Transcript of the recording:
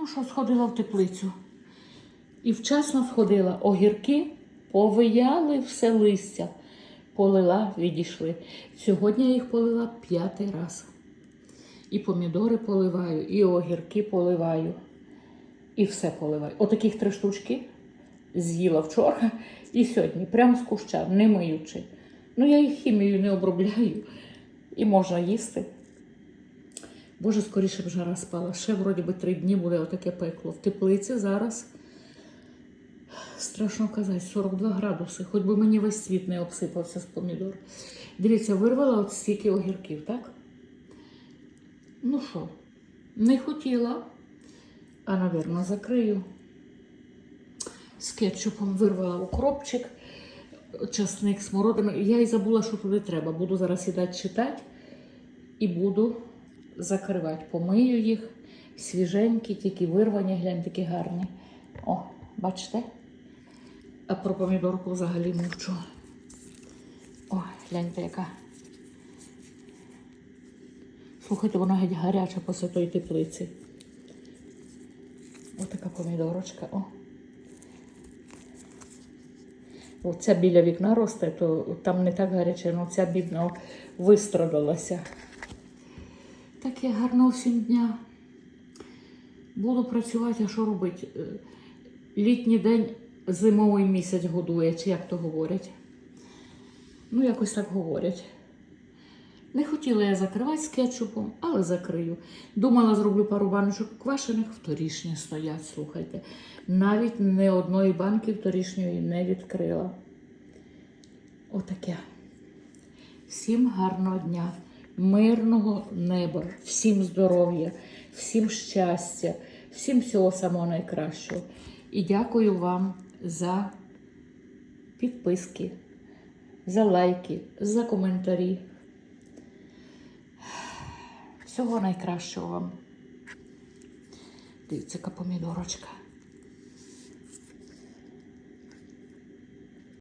Ну що, сходила в теплицю. І вчасно сходила. Огірки повияли все листя. Полила, відійшли. Сьогодні я їх полила п'ятий раз. І помідори поливаю, і огірки поливаю. І все поливаю. Отаких три штучки з'їла вчора і сьогодні, прямо з куща, не миючи. Ну, я їх хімією не обробляю і можна їсти. Боже, скоріше б жара спала. Ще вроді би три дні буде отаке пекло. В теплиці зараз страшно казати, 42 градуси. Хоч би мені весь світ не обсипався з помідор. Дивіться, вирвала от стільки огірків, так? Ну що, не хотіла, а, навірно, закрию. З кетчупом вирвала укропчик, часник, смородина. Я і забула, що туди треба. Буду зараз сідати читати і буду закривати. Помию їх. Свіженькі, тільки вирвані, глянь, такі гарні. О, бачите? А про помідорку взагалі мовчу. О, гляньте, яка. Слухайте, вона геть гаряча після тої теплиці. Ось така помідорочка. О. Оця біля вікна росте, то там не так гаряче, але ця бідна вистрадалася. Таке гарного всім дня. Буду працювати, а що робити? Е, Літній день зимовий місяць годує, чи як то говорять. Ну, якось так говорять. Не хотіла я закривати з кетчупом, але закрию. Думала, зроблю пару баночок квашених, вторішні стоять, слухайте. Навіть не одної банки вторішньої не відкрила. Отаке. Всім гарного дня, мирного неба, всім здоров'я, всім щастя, всім всього самого найкращого. І дякую вам за підписки, за лайки, за коментарі. Всього найкращого вам. Дивіться, яка помідорочка.